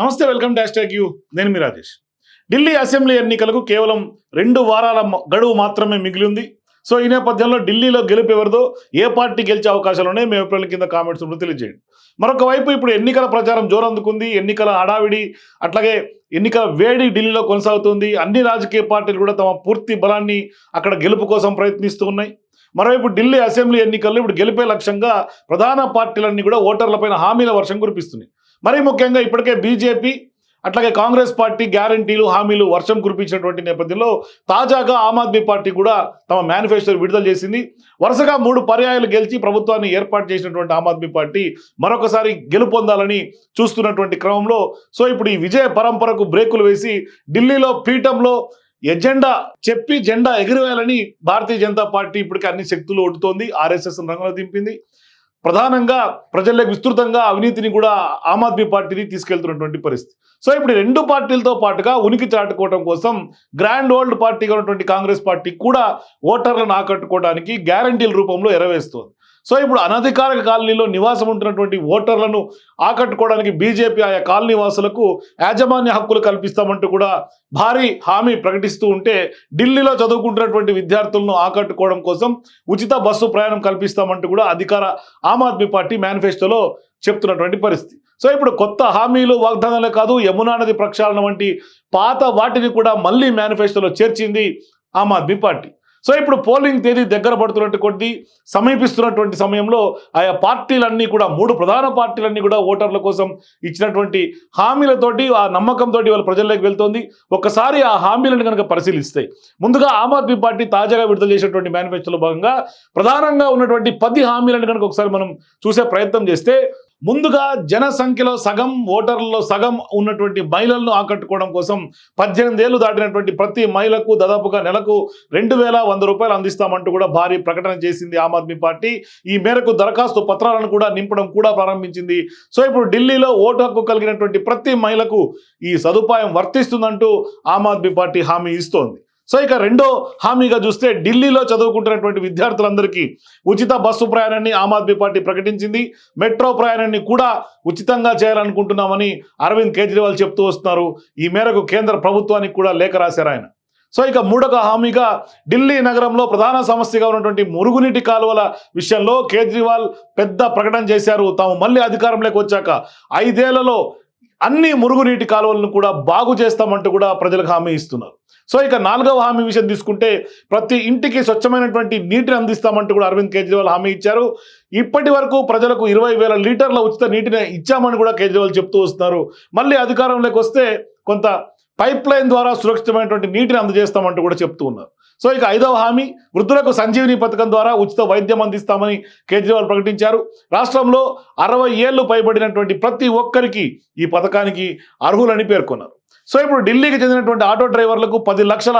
నమస్తే welcome dash tax you. నేను మీ Rajesh. Delhi assembly ఎన్నికలకు కేవలం రెండు వారాల గడువు మాత్రమే మిగిలి ఉంది. సో ఈ నేపథ్యంలో ఢిల్లీలో గెలుపు ఎవరిదో ఏ పార్టీ గెలిచే అవకాశాలు ఉన్నాయి మేము అభిప్రాయాల కింద కామెంట్స్ రూపంలో తెలియజేయండి. మరొక వైపు ఇప్పుడు ఎన్నికల ప్రచారం జోరందుకుంది. ఎన్నికల హడావిడి అట్లాగే ఎన్నికల వేడి ఢిల్లీలో కొనసాగుతుంది. అన్ని రాజకీయ పార్టీలు కూడా తమ పూర్తి బలాన్ని అక్కడ గెలుపు కోసం ప్రయత్నిస్తూ ఉన్నాయి. మరోవైపు ఢిల్లీ అసెంబ్లీ ఎన్నికల్లో ఇప్పుడు గెలిపే లక్ష్యంగా ప్రధాన పార్టీలన్నీ కూడా ఓటర్లపైన హామీల వర్షం కురిపిస్తున్నాయి. మరీ ముఖ్యంగా ఇప్పటికే బీజేపీ అట్లాగే కాంగ్రెస్ పార్టీ గ్యారంటీలు హామీలు వర్షం కురిపించినటువంటి నేపథ్యంలో తాజాగా ఆమ్ ఆద్మీ పార్టీ కూడా తమ మేనిఫెస్టో విడుదల చేసింది. వరుసగా మూడు పర్యాయాలు గెలిచి ప్రభుత్వాన్ని ఏర్పాటు చేసినటువంటి ఆమ్ ఆద్మీ పార్టీ మరొకసారి గెలుపొందాలని చూస్తున్నటువంటి క్రమంలో సో ఇప్పుడు ఈ విజయ పరంపరకు బ్రేకులు వేసి ఢిల్లీలో పీఠంలో ఎజెండా చెప్పి జెండా ఎగిరివేయాలని భారతీయ జనతా పార్టీ ఇప్పటికే అన్ని శక్తులు ఒట్టుతోంది ఆర్ఎస్ఎస్ రంగంలో దింపింది. ప్రధానంగా ప్రజలకు విస్తృతంగా అవినీతిని కూడా ఆమ్ ఆద్మీ పార్టీని తీసుకెళ్తున్నటువంటి పరిస్థితి. సో ఇప్పుడు రెండు పార్టీలతో పాటుగా ఉనికి చాటుకోవడం కోసం గ్రాండ్ ఓల్డ్ పార్టీగా ఉన్నటువంటి కాంగ్రెస్ పార్టీ కూడా ఓటర్లను ఆకట్టుకోవడానికి గ్యారంటీల రూపంలో ఎరవేస్తోంది. సో ఇప్పుడు అనధికారిక కాలనీలో నివాసం ఉంటున్నటువంటి ఓటర్లను ఆకట్టుకోవడానికి బీజేపీ ఆయా కాలనీ వాసులకు యాజమాన్య హక్కులు కల్పిస్తామంటూ కూడా భారీ హామీ ప్రకటిస్తూ ఉంటే ఢిల్లీలో చదువుకుంటున్నటువంటి విద్యార్థులను ఆకట్టుకోవడం కోసం ఉచిత బస్సు ప్రయాణం కల్పిస్తామంటూ కూడా అధికార ఆమ్ ఆద్మీ పార్టీ మేనిఫెస్టోలో చెప్తున్నటువంటి పరిస్థితి. సో ఇప్పుడు కొత్త హామీలు వాగ్దానాలే కాదు యమునా నది ప్రక్షాళన వంటి పాత వాటిని కూడా మళ్ళీ మేనిఫెస్టోలో చేర్చింది ఆమ్ ఆద్మీ పార్టీ. సో ఇప్పుడు పోలింగ్ తేదీ దగ్గర పడుతున్నట్టు కొద్దీ సమీపిస్తున్నటువంటి సమయంలో ఆయా పార్టీలన్నీ కూడా మూడు ప్రధాన పార్టీలన్నీ కూడా ఓటర్ల కోసం ఇచ్చినటువంటి హామీలతోటి ఆ నమ్మకంతో వాళ్ళ ప్రజల్లోకి వెళ్తోంది. ఒక్కసారి ఆ హామీలను కనుక పరిశీలిస్తాయి ముందుగా ఆమ్ ఆద్మీ పార్టీ తాజాగా విడుదల చేసినటువంటి మేనిఫెస్టోలో భాగంగా ప్రధానంగా ఉన్నటువంటి పది హామీలను కనుక ఒకసారి మనం చూసే ప్రయత్నం చేస్తే ముందుగా జనసంఖ్యలో సగం ఓటర్లలో సగం ఉన్నటువంటి మహిళలను ఆకట్టుకోవడం కోసం పద్దెనిమిది ఏళ్ళు దాటినటువంటి ప్రతి మహిళకు దాదాపుగా నెలకు రెండు వేల వంద రూపాయలు అందిస్తామంటూ కూడా భారీ ప్రకటన చేసింది ఆమ్ ఆద్మీ పార్టీ. ఈ మేరకు దరఖాస్తు పత్రాలను కూడా నింపడం కూడా ప్రారంభించింది. సో ఇప్పుడు ఢిల్లీలో ఓటు హక్కు కలిగినటువంటి ప్రతి మహిళకు ఈ సదుపాయం వర్తిస్తుందంటూ ఆమ్ ఆద్మీ పార్టీ హామీ ఇస్తోంది. సో ఇక రెండో హామీగా చూస్తే ఢిల్లీలో చదువుకుంటున్నటువంటి విద్యార్థులందరికీ ఉచిత బస్సు ప్రయాణాన్ని ఆమ్ ఆద్మీ పార్టీ ప్రకటించింది. మెట్రో ప్రయాణాన్ని కూడా ఉచితంగా చేయాలనుకుంటున్నామని అరవింద్ కేజ్రీవాల్ చెప్తూ వస్తున్నారు. ఈ మేరకు కేంద్ర ప్రభుత్వానికి కూడా లేఖ రాశారు ఆయన. సో ఇక మూడక హామీగా ఢిల్లీ నగరంలో ప్రధాన సమస్యగా ఉన్నటువంటి మురుగునీటి కాలువల విషయంలో కేజ్రీవాల్ పెద్ద ప్రకటన చేశారు. తాము మళ్ళీ అధికారంలోకి వచ్చాక ఐదేళ్ళలో అన్ని మురుగునీటి కాలువలను కూడా బాగు చేస్తామంటూ కూడా ప్రజలకు హామీ ఇస్తున్నారు. సో ఇక నాలుగవ హామీ విషయం తీసుకుంటే ప్రతి ఇంటికి స్వచ్ఛమైనటువంటి నీటిని అందిస్తామంటూ కూడా అరవింద్ కేజ్రీవాల్ హామీ ఇచ్చారు. ఇప్పటి వరకు ప్రజలకు ఇరవై వేల లీటర్ల ఉచిత నీటిని ఇచ్చామని కూడా కేజ్రీవాల్ చెప్తూ వస్తున్నారు. మళ్ళీ అధికారంలోకి వస్తే కొంత పైప్ లైన్ ద్వారా సురక్షితమైనటువంటి నీటిని అందజేస్తామంటూ కూడా చెప్తూ ఉన్నారు. సో ఇక ఐదవ హామీ వృద్ధులకు సంజీవిని పథకం ద్వారా ఉచిత వైద్యం అందిస్తామని కేజ్రీవాల్ ప్రకటించారు. రాష్ట్రంలో అరవై ఏళ్ళు పైబడినటువంటి ప్రతి ఒక్కరికి ఈ పథకానికి అర్హులని పేర్కొన్నారు. సో ఇప్పుడు ఢిల్లీకి చెందినటువంటి ఆటో డ్రైవర్లకు పది లక్షల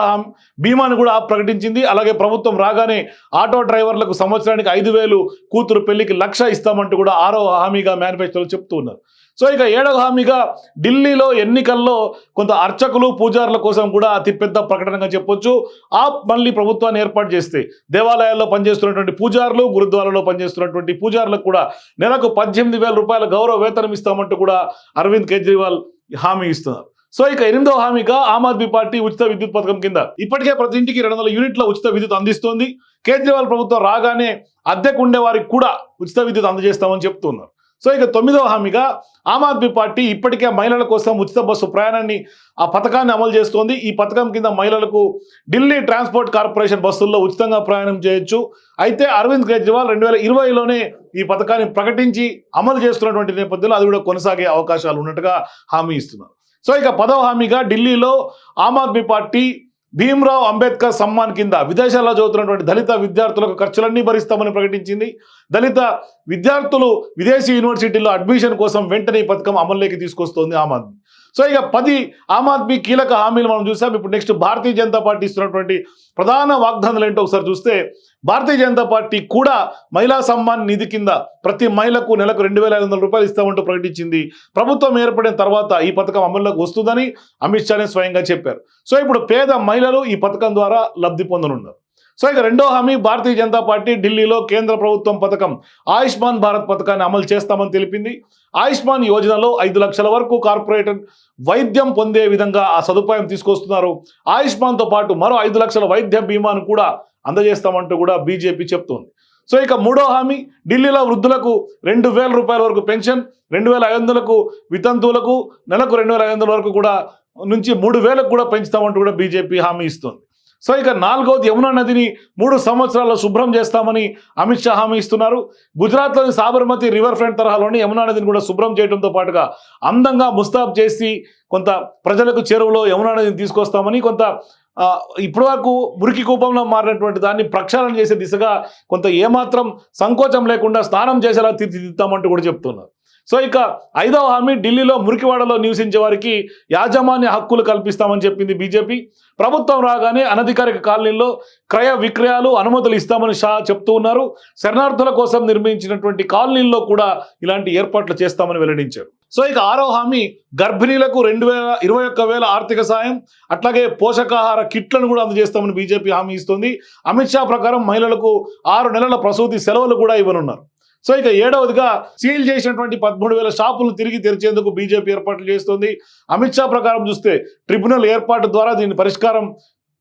బీమాను కూడా ప్రకటించింది. అలాగే ప్రభుత్వం రాగానే ఆటో డ్రైవర్లకు సంవత్సరానికి ఐదు వేలు కూతురు పెళ్ళికి లక్ష ఇస్తామంటూ కూడా ఆరో హామీగా మేనిఫెస్టోలో చెప్తూ ఉన్నారు. సో ఇక ఏడవ హామీగా ఢిల్లీలో ఎన్నికల్లో కొంత అర్చకులు పూజారుల కోసం కూడా అతిపెద్ద ప్రకటనగా చెప్పొచ్చు. ఆ మళ్ళీ ప్రభుత్వాన్ని ఏర్పాటు చేస్తే దేవాలయాల్లో పనిచేస్తున్నటువంటి పూజారులు గురుద్వారాలో పనిచేస్తున్నటువంటి పూజారులకు కూడా నెలకు పద్దెనిమిది వేల రూపాయల గౌరవ వేతనం ఇస్తామంటూ కూడా అరవింద్ కేజ్రీవాల్ హామీ ఇస్తున్నారు. సో ఇక ఎనిమిదవ హామీగా ఆమ్ ఆద్మీ పార్టీ ఉచిత విద్యుత్ పథకం కింద ఇప్పటికే ప్రతి ఇంటికి రెండు వందల యూనిట్ల ఉచిత విద్యుత్ అందిస్తోంది. కేజ్రీవాల్ ప్రభుత్వం రాగానే అద్దెకు ఉండే వారికి కూడా ఉచిత విద్యుత్ అందజేస్తామని చెప్తున్నారు. సో ఇక తొమ్మిదవ హామీగా ఆమ్ ఆద్మీ పార్టీ ఇప్పటికే మహిళల కోసం ఉచిత బస్సు ప్రయాణాన్ని ఆ పథకాన్ని అమలు చేస్తోంది. ఈ పథకం కింద మహిళలకు ఢిల్లీ ట్రాన్స్పోర్ట్ కార్పొరేషన్ బస్సుల్లో ఉచితంగా ప్రయాణం చేయొచ్చు. అయితే అరవింద్ కేజ్రీవాల్ రెండు వేల ఇరవైలోనే ఈ పథకాన్ని ప్రకటించి అమలు చేస్తున్నటువంటి నేపథ్యంలో అది కూడా కొనసాగే అవకాశాలు ఉన్నట్టుగా హామీ ఇస్తున్నారు. సో ఇక పదవ హామీగా ఢిల్లీలో ఆమ్ ఆద్మీ పార్టీ భీమ్రావ్ అంబేద్కర్ సమ్మాన్ కింద విదేశాల్లో చదువుతున్నటువంటి దళిత విద్యార్థులకు ఖర్చులన్నీ భరిస్తామని ప్రకటించింది. దళిత విద్యార్థులు విదేశీ యూనివర్సిటీల్లో అడ్మిషన్ కోసం వెంటనే ఈ పథకం అమల్లోకి తీసుకొస్తోంది ఆమ్ ఆద్మీ. సో ఇక పది ఆమ్ ఆద్మీ కీలక హామీలు మనం చూసాం. ఇప్పుడు నెక్స్ట్ భారతీయ జనతా పార్టీ ఇస్తున్నటువంటి ప్రధాన వాగ్దానాలు ఏంటో ఒకసారి చూస్తే భారతీయ జనతా పార్టీ కూడా మహిళా సమ్మాన్ నిధి కింద ప్రతి మహిళకు నెలకు రెండు వేల ఐదు వందల రూపాయలు ఇస్తామంటూ ప్రకటించింది. ప్రభుత్వం ఏర్పడిన తర్వాత ఈ పథకం అమల్లోకి వస్తుందని అమిత్ షానే స్వయంగా చెప్పారు. సో ఇప్పుడు పేద మహిళలు ఈ పథకం ద్వారా లబ్ధి పొందనున్నారు. సో ఇక రెండో హామీ భారతీయ జనతా పార్టీ ఢిల్లీలో కేంద్ర ప్రభుత్వం పథకం. ఆయుష్మాన్ భారత్ పథకాన్ని అమలు చేస్తామని తెలిపింది. ఆయుష్మాన్ యోజనలో ఐదు లక్షల వరకు కార్పొరేట్ వైద్యం పొందే విధంగా ఆ సదుపాయం తీసుకొస్తున్నారు. ఆయుష్మాన్తో పాటు మరో ఐదు లక్షల వైద్య బీమాను కూడా అందజేస్తామంటూ కూడా బీజేపీ చెప్తోంది. సో ఇక మూడో హామీ ఢిల్లీలో వృద్ధులకు రెండు వేల రూపాయల వరకు పెన్షన్ రెండు వేల ఐదు వందలకు వితంతువులకు నెలకు రెండు వేల ఐదు వందల వరకు కూడా నుంచి మూడు వేలకు కూడా పెంచుతామంటూ కూడా బీజేపీ హామీ ఇస్తుంది. సో ఇక నాలుగోది యమునా నదిని మూడు సంవత్సరాల్లో శుభ్రం చేస్తామని అమిత్ షా హామీ ఇస్తున్నారు. గుజరాత్లోని సాబర్మతి రివర్ ఫ్రంట్ తరహాలోని యమునా నదిని కూడా శుభ్రం చేయడంతో పాటుగా అందంగా ముస్తాబ్ చేసి కొంత ప్రజలకు చెరువులో యమునా నదిని తీసుకొస్తామని కొంత ఇప్పటివరకు ఇప్పటి వరకు మురికి కూపంలో మారినటువంటి దాన్ని ప్రక్షాళన చేసే దిశగా కొంత ఏమాత్రం సంకోచం లేకుండా స్నానం చేసేలా తీర్చిదిద్దామంటూ కూడా చెప్తున్నారు. సో ఇక ఐదవ హామీ ఢిల్లీలో మురికివాడలో నివసించే వారికి యాజమాన్య హక్కులు కల్పిస్తామని చెప్పింది బీజేపీ. ప్రభుత్వం రాగానే అనధికారిక కాలనీల్లో క్రయ విక్రయాలు అనుమతులు ఇస్తామని షా చెప్తూ ఉన్నారు. శరణార్థుల కోసం నిర్మించినటువంటి కాలనీల్లో కూడా ఇలాంటి ఏర్పాట్లు చేస్తామని వెల్లడించారు. సో ఇక ఆరో హామీ గర్భిణీలకు రెండు వేల ఇరవై ఒక్క వేల ఆర్థిక సాయం అట్లాగే పోషకాహార కిట్లను కూడా అందజేస్తామని బీజేపీ హామీ ఇస్తుంది. అమిత్ షా ప్రకారం మహిళలకు ఆరు నెలల ప్రసూతి సెలవులు కూడా ఇవ్వనున్నారు. సో ఇక ఏడవదిగా సీల్ చేసినటువంటి పదమూడు వేల షాపులు తిరిగి తెరిచేందుకు బీజేపీ ఏర్పాట్లు చేస్తోంది. అమిత్ షా ప్రకారం చూస్తే ట్రిబ్యునల్ ఏర్పాటు ద్వారా దీని పరిష్కారం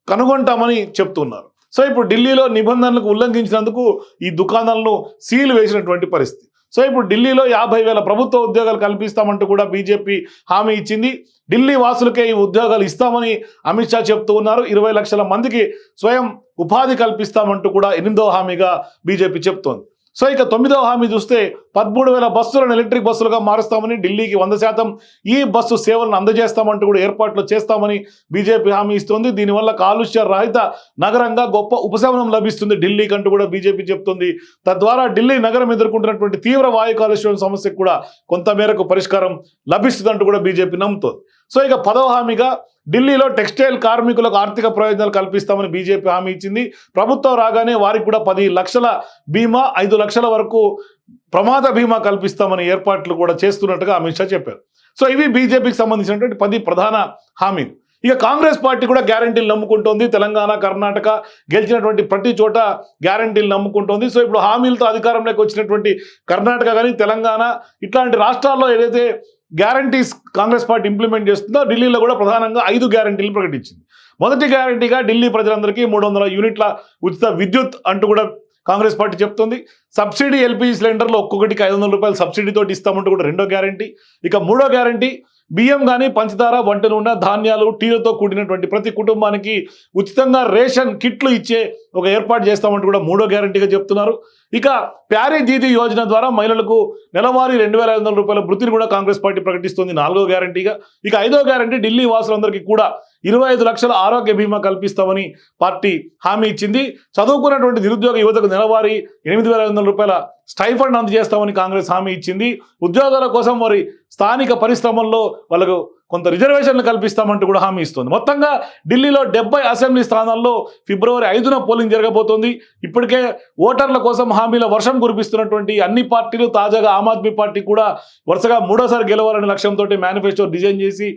కనుగొంటామని చెప్తున్నారు. సో ఇప్పుడు ఢిల్లీలో నిబంధనలకు ఉల్లంఘించినందుకు ఈ దుకాణాలను సీల్ వేసినటువంటి పరిస్థితి. సో ఇప్పుడు ఢిల్లీలో యాభై వేల ప్రభుత్వ ఉద్యోగాలు కల్పిస్తామంటూ కూడా బీజేపీ హామీ ఇచ్చింది. ఢిల్లీ వాసులకే ఈ ఉద్యోగాలు ఇస్తామని అమిత్ షా చెప్తూ ఉన్నారు. ఇరవై లక్షల మందికి స్వయం ఉపాధి కల్పిస్తామంటూ కూడా ఎనిమిదవ హామీగా బీజేపీ చెప్తోంది. సో ఇక తొమ్మిదవ హామీ చూస్తే పదమూడు వేల బస్సులను ఎలక్ట్రిక్ బస్సులుగా మారుస్తామని ఢిల్లీకి వంద శాతం ఈ బస్సు సేవలను అందజేస్తామంటూ కూడా ఏర్పాట్లు చేస్తామని బీజేపీ హామీ ఇస్తుంది. దీనివల్ల కాలుష్య రహిత నగరంగా గొప్ప ఉపశమనం లభిస్తుంది. ఢిల్లీకి అంటూ కూడా బీజేపీ చెప్తుంది. తద్వారా ఢిల్లీ నగరం ఎదుర్కొంటున్నటువంటి తీవ్ర వాయు కాలుష్యం సమస్యకు కూడా కొంత మేరకు పరిష్కారం లభిస్తుందంటూ కూడా బీజేపీ నమ్ముతోంది. సో ఇక పదవ హామీగా ఢిల్లీలో టెక్స్టైల్ కార్మికులకు ఆర్థిక ప్రయోజనాలు కల్పిస్తామని బీజేపీ హామీ ఇచ్చింది. ప్రభుత్వం రాగానే వారికి కూడా పది లక్షల బీమా ఐదు లక్షల వరకు ప్రమాద బీమా కల్పిస్తామని ఏర్పాట్లు కూడా చేస్తున్నట్టుగా అమిత్ షా చెప్పారు. సో ఇవి బీజేపీకి సంబంధించినటువంటి పది ప్రధాన హామీలు. ఇక కాంగ్రెస్ పార్టీ కూడా గ్యారంటీలు నమ్ముకుంటోంది. తెలంగాణ కర్ణాటక గెలిచినటువంటి ప్రతి చోట గ్యారంటీలు నమ్ముకుంటోంది. సో ఇప్పుడు హామీలతో అధికారంలోకి వచ్చినటువంటి కర్ణాటక కానీ తెలంగాణ ఇట్లాంటి రాష్ట్రాల్లో ఏదైతే గ్యారంటీస్ కాంగ్రెస్ పార్టీ ఇంప్లిమెంట్ చేస్తుందో ఢిల్లీలో కూడా ప్రధానంగా ఐదు గ్యారంటీలు ప్రకటించింది. మొదటి గ్యారంటీగా ఢిల్లీ ప్రజలందరికీ మూడు వందల యూనిట్ల ఉచిత విద్యుత్ అంటూ కూడా కాంగ్రెస్ పార్టీ చెప్తుంది. సబ్సిడీ ఎల్పిజి సిలిండర్లో ఒక్కొక్కటికి ఐదు వందల రూపాయలు సబ్సిడీతో ఇస్తామంటూ కూడా రెండో గ్యారంటీ. ఇక మూడో గ్యారంటీ బియ్యం కానీ పంచదార వంట నూనె ధాన్యాలు టీలతో కూడినటువంటి ప్రతి కుటుంబానికి ఉచితంగా రేషన్ కిట్లు ఇచ్చే ఒక ఏర్పాటు చేస్తామంటూ కూడా మూడో గ్యారంటీగా చెప్తున్నారు. ఇక ప్యారే దీదీ యోజన ద్వారా మహిళలకు నెలవారీ రెండు వేల ఐదు వందల రూపాయల వృత్తిని కూడా కాంగ్రెస్ పార్టీ ప్రకటిస్తుంది నాలుగో గ్యారంటీగా. ఇక ఐదో గ్యారంటీ ఢిల్లీ వాసులందరికీ కూడా ఇరవై ఐదు లక్షల ఆరోగ్య బీమా కల్పిస్తామని పార్టీ హామీ ఇచ్చింది. చదువుకున్నటువంటి నిరుద్యోగ యువతకు నెలవారీ ఎనిమిది వేల ఐదు వందల రూపాయల స్టైఫండ్ అందజేస్తామని కాంగ్రెస్ హామీ ఇచ్చింది. ఉద్యోగాల కోసం వారి స్థానిక పరిశ్రమల్లో వాళ్ళకు కొంత రిజర్వేషన్లు కల్పిస్తామంటూ కూడా హామీ ఇస్తుంది. మొత్తంగా ఢిల్లీలో డెబ్బై అసెంబ్లీ స్థానాల్లో ఫిబ్రవరి ఐదున పోలింగ్ జరగబోతోంది. ఇప్పటికే ఓటర్ల కోసం హామీల వర్షం కురిపిస్తున్నటువంటి అన్ని పార్టీలు తాజాగా ఆమ్ ఆద్మీ పార్టీ కూడా వరుసగా మూడోసారి గెలవాలనే లక్ష్యంతో మేనిఫెస్టో డిజైన్ చేసి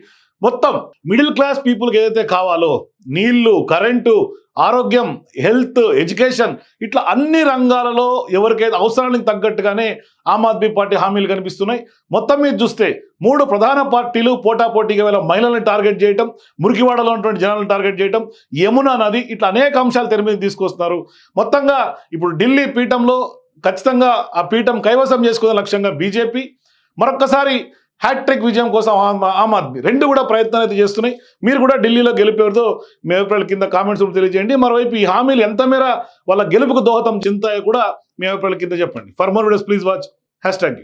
మొత్తం మిడిల్ క్లాస్ పీపుల్కి ఏదైతే కావాలో నీళ్ళు కరెంటు ఆరోగ్యం హెల్త్ ఎడ్యుకేషన్ ఇట్లా అన్ని రంగాలలో ఎవరికైతే అవసరానికి తగ్గట్టుగానే ఆమ్ ఆద్మీ పార్టీ హామీలు కనిపిస్తున్నాయి. మొత్తం మీద చూస్తే మూడు ప్రధాన పార్టీలు పోటాపోటీగా వేళ మహిళలను టార్గెట్ చేయటం మురికివాడలో ఉన్నటువంటి జనాలను టార్గెట్ చేయటం యమునా నది ఇట్లా అనేక అంశాలు తెర మీద తీసుకొస్తున్నారు. మొత్తంగా ఇప్పుడు ఢిల్లీ పీఠంలో ఖచ్చితంగా ఆ పీఠం కైవసం చేసుకునే లక్ష్యంగా బీజేపీ. మరొక్కసారి హ్యాట్రిక్ విజయం కోసం ఆమ్ ఆద్మీ. రెండు కూడా ప్రయత్నాలు అయితే చేస్తున్నాయి. మీరు కూడా ఢిల్లీలో గెలిపేవారు. మీ అభిప్రాయాల కింద కామెంట్స్ కూడా తెలియజేయండి. మరోవైపు ఈ హామీలు ఎంత మేర వాళ్ళ గెలుపుకు దోహదం చింతాయో కూడా మీ అభిప్రాయాల కింద చెప్పండి. For more videos please watch hashtag